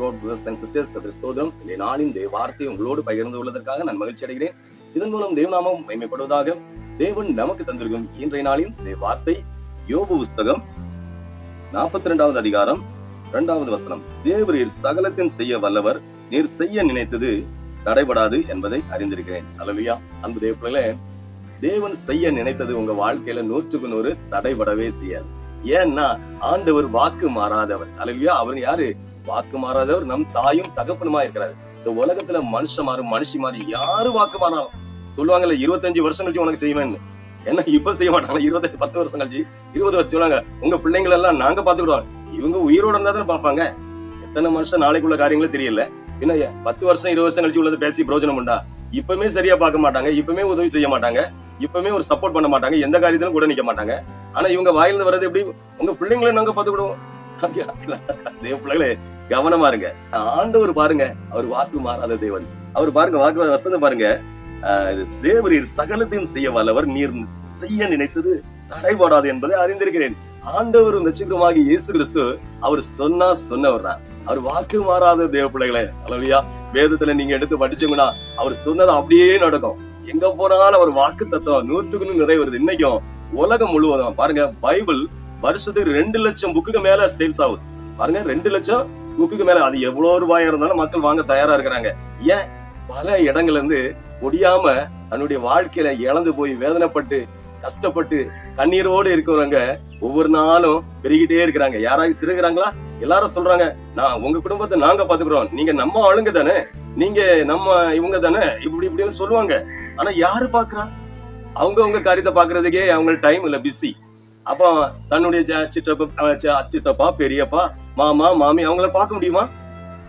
Lord brothers and sisters கிறிஸ்தோதம் இந்த நாளின் தேவ வார்த்தை உங்களோடு பகிர்ந்து உள்ளதற்காக நான் மகிழ்ச்சி அடைகிறேன். இதன் மூலம் தேவநாமம் மேம்படுவதாக தேவன் நமக்கு தந்திருக்கும் இன்றைய நாளின் தேவ வார்த்தை யோபு புஸ்தகம் நாற்பத்தி ரெண்டாவது அதிகாரம் இரண்டாவது வசனம். தேவரீர் சகலத்தின் செய்ய வல்லவர் நீர் செய்ய நினைத்தது தடைபடாது என்பதை அறிந்திருக்கிறேன். அலவியா அன்பு தேவப்பிள்ளைகளே தேவன் செய்ய நினைத்தது உங்க வாழ்க்கையில நூற்றுக்கு நூறு தடைபடவே செய்யாது. ஏன்னா ஆண்டவர் வாக்கு மாறாதவர். அலவியா அவர் யாரு? வாக்கு மாறாதவர் நம் தாயும் தகப்பனுமா இருக்கிறாரு. இந்த உலகத்துல மனுஷன் மாறும் மனுஷி மாறி யாரு வாக்கு மாறாலும் சொல்லுவாங்கல்ல இருபத்தஞ்சு வருஷம் கழிச்சு உனக்கு செய்வேன்னு. என்ன இப்ப செய்ய மாட்டாங்க இருபத்தஞ்சு பத்து வருஷம் கழிச்சு இருபது வருஷம் சொல்லுவாங்க உங்க பிள்ளைங்கள் எல்லாம் நாங்க பாத்துக்கிடுவோம் இவங்க உயிரோட இருந்தா தானே பார்ப்பாங்க. எத்தனை மனுஷன் நாளைக்குள்ள காரியங்களும் தெரியல. என்ன பத்து வருஷம் இருபது வருஷம் கழிச்சு உள்ளது பேசி பிரயோஜனம் உண்டா? இப்பவுமே சரியா பார்க்க மாட்டாங்க இப்பவுமே உதவி செய்ய மாட்டாங்க இப்பவுமே ஒரு சப்போர்ட் பண்ண மாட்டாங்க எந்த காரியத்திலும் கூட நிக்க மாட்டாங்க. ஆனா இவங்க வாயிலிருந்து வர்றது எப்படி? உங்க பிள்ளைங்களை நாங்க பாத்துக்கிடுவோம் தேவ பிள்ளைகளே கவனமா இருங்க. ஆண்டவர் பாருங்க அவர் வாக்கு மாறாத தேவன். அவர் பாருங்க வாக்கு வசந்த பாருங்க. தேவரீர் சகலத்தையும் செய்ய வல்லவர் நீர் செய்ய நினைத்தது தடைபடாது என்பதை அறிந்திருக்கிறேன். ஆண்டவரும் நட்சத்திரமாக இயேசு கிறிஸ்து அவர் சொன்னா சொன்னவர் தான். அவர் வாக்கு மாறாத தேவ பிள்ளைகளே அளவியா வேதத்துல நீங்க எடுத்து படிச்சீங்கன்னா அவர் சொன்னது அப்படியே நடக்கும். எங்க போனாலும் அவர் வாக்கு தத்துவம் நூற்றுக்கு நூறு இன்னைக்கும் உலகம் முழுவதும் பாருங்க பைபிள் வருஷத்துக்கு ரெண்டு லட்சம் புக்குக்கு மேல சேல்ஸ் ஆகுது. பாருங்க ரெண்டு லட்சம் புக்குக்கு மேல அது எவ்வளவு ரூபாயா இருந்தாலும் மக்கள் வாங்க தயாரா இருக்கிறாங்க. ஏன்? பல இடங்கள்ல இருந்து முடியாம தன்னுடைய வாழ்க்கையில இழந்து போய் வேதனைப்பட்டு கஷ்டப்பட்டு கண்ணீரோடு இருக்கிறவங்க ஒவ்வொரு நாளும் பெருகிட்டே இருக்கிறாங்க. யாராவது சிறுகிறாங்களா? எல்லாரும் சொல்றாங்க நான் உங்க குடும்பத்தை நாங்க பாத்துக்கிறோம். நீங்க நம்ம ஆளுங்க தானே. நீங்க நம்ம இவங்க தானே. இப்படி இப்படின்னு சொல்லுவாங்க. ஆனா யாரு பாக்குறா? அவங்க அவங்க காரியத்தை பாக்குறதுக்கே அவங்க டைம் இல்ல பிஸி அப்போ தன்னுடைய அச்சித்தப்பா அஹ் சித்தப்பா பெரியப்பா மாமா மாமி அவங்கள பார்க்க முடியுமா?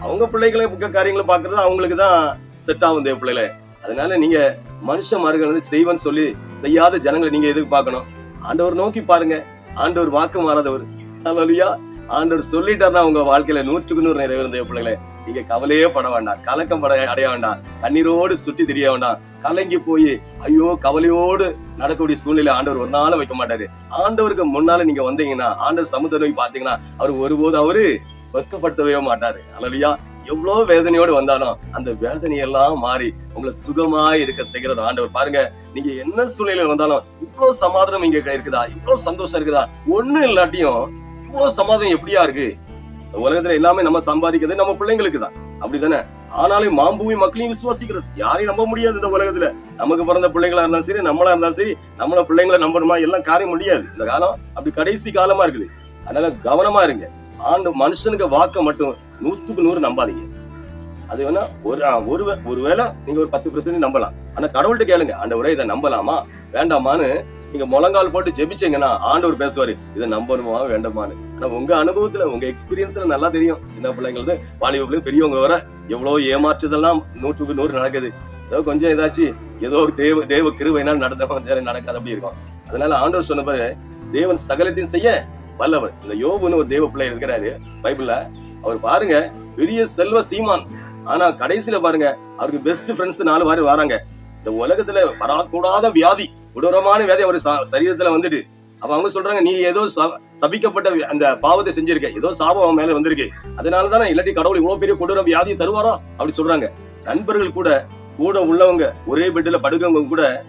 அவங்க பிள்ளைகளை காரியங்களை பார்க்கறது அவங்களுக்கு தான் செட் ஆகும் தேவ பிள்ளைகளே. அதனால நீங்க மனுஷ மார்கள் வந்து செய்வன்னு சொல்லி செய்யாத ஜனங்களை நீங்க எதுக்கு பார்க்கணும்? ஆண்டவர் நோக்கி பாருங்க. ஆண்டவர் வாக்கு மாறாதவர். ஆண்டவர் சொல்லிட்டாருன்னா உங்க வாழ்க்கையில நூற்றுக்கு நூறு நிறைவேறும் தேவ பிள்ளைகளே. நீங்க கவலையே பட வேண்டாம். கலக்கம் பட அடைய வேண்டாம். கண்ணீரோடு சுற்றி தெரிய வேண்டாம். கலங்கி போய் ஐயோ கவலையோடு நடக்கக்கூடிய சூழ்நிலை ஆண்டவர் ஒரு நாளும் வைக்க மாட்டாரு. ஆண்டவருக்கு முன்னால நீங்க வந்தீங்கன்னா ஆண்டவர் சமுத்திர நோய் பாத்தீங்கன்னா அவர் ஒருபோது அவரு வெக்கப்படுத்தவே மாட்டாரு. அல்லையா எவ்வளவு வேதனையோடு வந்தாலும் அந்த வேதனையெல்லாம் மாறி உங்களை சுகமா இருக்க செய்கிறது ஆண்டவர். பாருங்க நீங்க என்ன சூழ்நிலையில் வந்தாலும் இவ்வளவு சமாதானம் இங்க இருக்குதா? இவ்வளவு சந்தோஷம் இருக்குதா? ஒண்ணு இல்லாட்டியும் இவ்வளவு சமாதானம் எப்படியா இருக்கு? உலகத்துல எல்லாமே நம்ம சம்பாதிக்கிறது நம்ம பிள்ளைங்களுக்கு தான். அப்படிதானே ஆனாலும் மாம்பூமி மக்களையும் விசுவாசிக்கிறது. யாரையும் நம்ப முடியாது இந்த உலகத்துல. நமக்கு பிறந்த பிள்ளைங்களா இருந்தாலும் சரி நம்மளா இருந்தாலும் சரி நம்மள பிள்ளைங்களை நம்பணுமா? எல்லாம் காரியம் முடியாது. இந்த காலம் அப்படி கடைசி காலமா இருக்குது. அதனால கவனமா இருங்க. ஆண்டு மனுஷனுக்கு வாக்க மட்டும் நூத்துக்கு நூறு நம்பாதீங்க. அது வேணா ஒரு ஒரு ஒருவேளை நீங்க ஒரு பத்து பர்சன்ட் நம்பலாம். ஆனா கடவுள்கிட்ட கேளுங்க. உரை இதை நம்பலாமா? வேண்டாமான்னு நீங்க முழங்கால் போட்டு ஜெபிச்சீங்கன்னா ஆண்டவர் பேசுவாரு. இதை நம்பணுமா? வேண்டாமான்னு. ஆனா உங்க அனுபவத்துல உங்க எக்ஸ்பீரியன்ஸ்ல நல்லா தெரியும். சின்ன பிள்ளைங்களது வாலிப பெரியவங்க வர எவ்வளவு ஏமாற்றுதெல்லாம் நூற்றுக்கு நூறு நடக்குது. ஏதோ கொஞ்சம் ஏதாச்சும் ஏதோ ஒரு தேவ தேவ கிருவைனால் நடந்த வேற நடக்காது அப்படி இருக்கும் அதனால ஆண்டவர் சொன்ன பாரு தேவன் சகலத்தையும் செய்ய வல்லவர். இந்த யோகுன்னு ஒரு தேவ பிள்ளை இருக்கிறாரு பைபிள்ல. அவர் பாருங்க பெரிய செல்வ சீமான். ஆனா கடைசியில பாருங்க அவருக்கு பெஸ்ட் ஃப்ரெண்ட்ஸ் நாலு வாரி வராங்க. இந்த உலகத்துல வரக்கூடாத வியாதி கொடூரமான வியாதி அவர் சரீரத்துல வந்துட்டு. அப்ப அவங்க சொல்றாங்க நீ ஏதோ ச- சபிக்கப்பட்ட அந்த பாவத்தை செஞ்சிருக்க. ஏதோ சாபம் அவன் மேல வந்திருக்கு. அதனால தானே இல்லாட்டி கடவுள் இவ்வளவு பெரிய கொடூர வியாதியை தருவாரோ? அப்படி சொல்றாங்க. நண்பர்கள் கூட கூட உள்ளவங்க ஒரே பெட்ல படுக்கவங்க கூட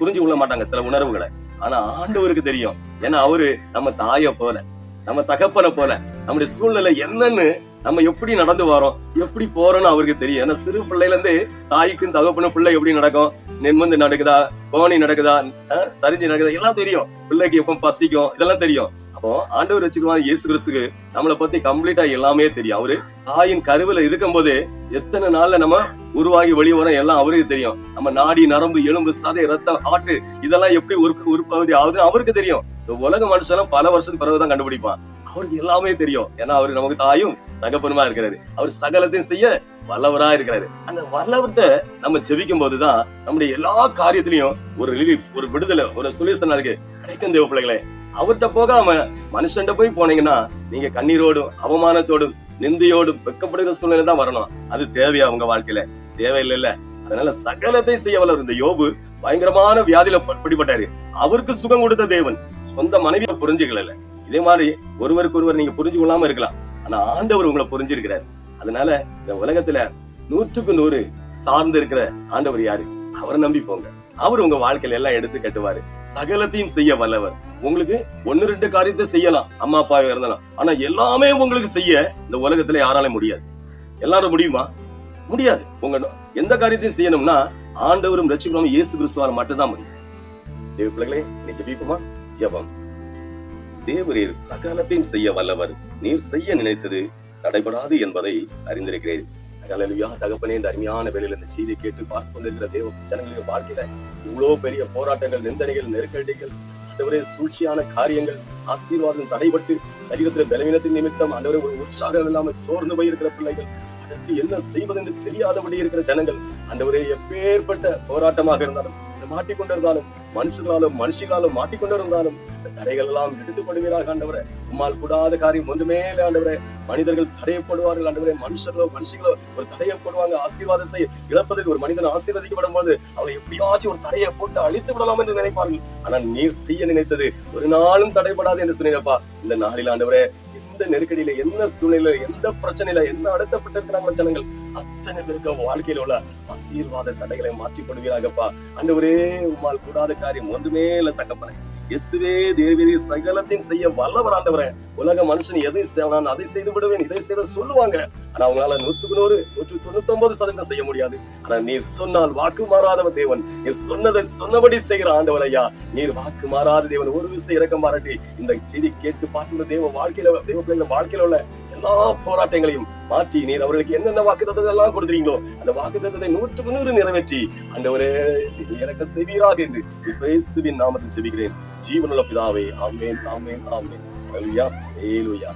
புரிஞ்சு கொள்ள மாட்டாங்க சில உணர்வுகளை. ஆனா ஆண்டவருக்கு தெரியும். ஏன்னா அவரு நம்ம தாய போல நம்ம தகப்பனை போல நம்முடைய சூழ்நிலை என்னன்னு நம்ம எப்படி நடந்து வரோம் எப்படி போறோம்னு அவருக்கு தெரியும். ஏன்னா சிறு பிள்ளையில இருந்து தாய்க்கும் தகப்பனும் பிள்ளை எப்படி நடக்கும்? நிமிந்து நடக்குதா? கோணி நடக்குதா? அஹ், சரிஞ்சு நடக்குதா? எல்லாம் தெரியும். பிள்ளைக்கு எப்போ பசிக்கும். இதெல்லாம் தெரியும். அப்போ ஆண்டவர் வச்சுக்குவான் இயேசு கிறிஸ்துக்கு நம்மளை பத்தி கம்ப்ளீட்டா எல்லாமே தெரியும். அவரு தாயின் கருவில இருக்கும்போது எத்தனை நாள்ல நம்ம உருவாகி வெளியே வரோம் எல்லாம் அவருக்கு தெரியும். நம்ம நாடி நரம்பு எலும்பு சதை ரத்தம் ஹார்ட் இதெல்லாம் எப்படி உரு உருப்பகுதி? ஆகுதுன்னு அவருக்கு தெரியும். இந்த உலக மனுஷனும் பல வருஷத்துக்கு பிறகுதான் கண்டுபிடிப்பான். அவருக்கு எல்லாமே தெரியும். ஏன்னா அவரு நமக்கு தாயும் தகப்பனுமா இருக்கிறாரு. அவர் சகலத்தையும் செய்ய வல்லவரா இருக்கிறாரு. அந்த வல்லவர்கிட்ட நம்ம ஜெபிக்கும் போதுதான் நம்முடைய எல்லா காரியத்திலையும் ஒரு ரிலீஃப் ஒரு விடுதலை ஒரு சொல்யூஷன் அதுக்கு கிடைக்கும் தேவ பிள்ளைகளே. அவர்கிட்ட போகாம மனுஷன்ட்ட போய் போனீங்கன்னா நீங்க கண்ணீரோடும் அவமானத்தோடும் நிந்தையோடும் வெக்கப்படுகிற சூழ்நிலை தான் வரணும். அது தேவையா உங்க வாழ்க்கையில? தேவையில்லை இல்ல அதனால சகலத்தை செய்ய வல்லவர். இந்த யோபு பயங்கரமான வியாதியில ப- பிடிபட்டாரு. அவருக்கு சுகம் கொடுத்த தேவன். சொந்த மனைவியை புரிஞ்சுக்கல இதே மாதிரி ஒருவருக்கு ஒருவர் நீங்க புரிஞ்சு கொள்ளாம இருக்கலாம். ஆனா ஆண்டவர் உங்களை புரிஞ்சிருக்கிறார். அதனால இந்த உலகத்துல நூற்றுக்கு நூறு சார்ந்து இருக்கிற ஆண்டவர் யாரு? அவரை நம்பி போங்க. அவர் உங்க வாழ்க்கையில எல்லாம் எடுத்து கட்டுவாரு. சகலத்தையும் செய்ய வல்லவர். உங்களுக்கு ஒன்னு ரெண்டு காரியத்தை செய்யலாம். அம்மா அப்பா இருந்தாலும். ஆனா எல்லாமே உங்களுக்கு செய்ய இந்த உலகத்துல யாரால முடியாது. எல்லாரும் முடியுமா? முடியாது. உங்க எந்த காரியத்தையும் செய்யணும்னா ஆண்டவரும் ரசிக்கணும் இயேசு கிறிஸ்துவால் மட்டும்தான் முடியும். தேவ பிள்ளைகளே நீ ஜபிப்போமா? ஜெபம். தேவரீர் சகலத்தையும் செய்ய வல்லவர். நீர் செய்ய நினைத்தது தடைபடாது என்பதை அறிந்திருக்கிறேன். ஹalleluya தகப்பனே இந்த அருமையான வேலையில் இந்த செய்தியை கேட்டு பார்த்து கொண்டிருக்கிற தேவ ஜனங்களுடைய வாழ்க்கையில இவ்வளவு பெரிய போராட்டங்கள் நிந்தனைகள் நெருக்கடிகள் ஆண்டவரே சூழ்ச்சியான காரியங்கள் ஆசீர்வாதம் தடைபட்டு சரீரத்தில் பலவீனத்தின் நிமித்தம் ஆண்டவரே ஒரு உற்சாகம் இல்லாமல் சோர்ந்து போயிருக்கிற பிள்ளைகள் அடுத்து என்ன செய்வதென்று தெரியாதபடி இருக்கிற ஜனங்கள் ஆண்டவரே எப்பேற்பட்ட போராட்டமாக இருந்தாலும் மாட்டிக்கொண்டிருந்தாலும் மனுஷனாலும் மனுஷிகளாலும் மாட்டிக்கொண்டிருந்தாலும் இந்த தடைகள் எல்லாம் எடுத்துப்படுவீராக ஆண்டவரே. உம்மால் கூடாத காரியம் ஒன்றுமே இல்லை ஆண்டவரே. மனிதர்கள் தடையப்படுவார்கள் ஆண்டவரே. மனுஷர்களோ மனுஷங்களோ ஒரு தடையப்படுவாங்க. ஆசீர்வாதத்தை இழப்பதற்கு ஒரு மனிதன் ஆசீர்வதிக்கப்படும் போது அவரை எப்படியாச்சும் ஒரு தடையை போட்டு அழித்து விடலாம் என்று நினைப்பார்கள். ஆனால் நீர் செய்ய நினைத்தது ஒரு நாளும் தடைபடாது என்று சொன்னீங்கப்பா இந்த நாளில் ஆண்டவரே எந்த நெருக்கடியில என்ன சூழ்நிலையில எந்த பிரச்சனையில என்ன அழுத்தப்பட்டிருக்கிறாங்க ஜனங்கள் அத்தனை பேருக்கு வாழ்க்கையில உள்ள ஆசீர்வாத தடைகளை மாற்றி கொடுவீராகப்பா கொள்வீராகப்பா. ஒரே உம்மால் கூடாத காரியம் ஒன்றுமே இல்ல தகப்பனே. இயேசுவே தேவரே சகலத்தையும் செய்ய வல்லவர் ஆண்டவரே. உலக மனுஷன் எதை செய்வான் அதை செய்து விடுவேன் இதை செய்ய சொல்லுவாங்க. ஆனா அவங்களால நூத்துக்கு நூறு நூற்று தொண்ணூத்தி ஒன்பது சதவீதம் செய்ய முடியாது. ஆனா நீர் சொன்னால் வாக்கு மாறாதவர் தேவன். நீர் சொன்னதை சொன்னபடி செய்கிற ஆண்டவர் ஐயா. நீர் வாக்கு மாறாத தேவன். ஒரு விசை இறக்கம் மாறாட்டி. இந்த செய்தி கேட்டு பார்க்கிற தேவ வாழ்க்கையில தேவ பிள்ளைங்க வாழ்க்கையில உள்ள எல்லா போராட்டங்களையும் மாற்றி நீர் அவர்களுக்கு என்னென்ன வாக்கு எல்லாம் கொடுத்துறீங்களோ அந்த வாக்கு தத்தத்தை நூற்றுக்கு நூறு நிறைவேற்றி அந்த ஒரு எனக்கு செய்வீராக என்று இயேசுவின் நாமத்தில் செவிக்கிறேன் ஜீவனுள்ள பிதாவே ஆமேன் ஆமேன் ஆமேன். ஹalleluya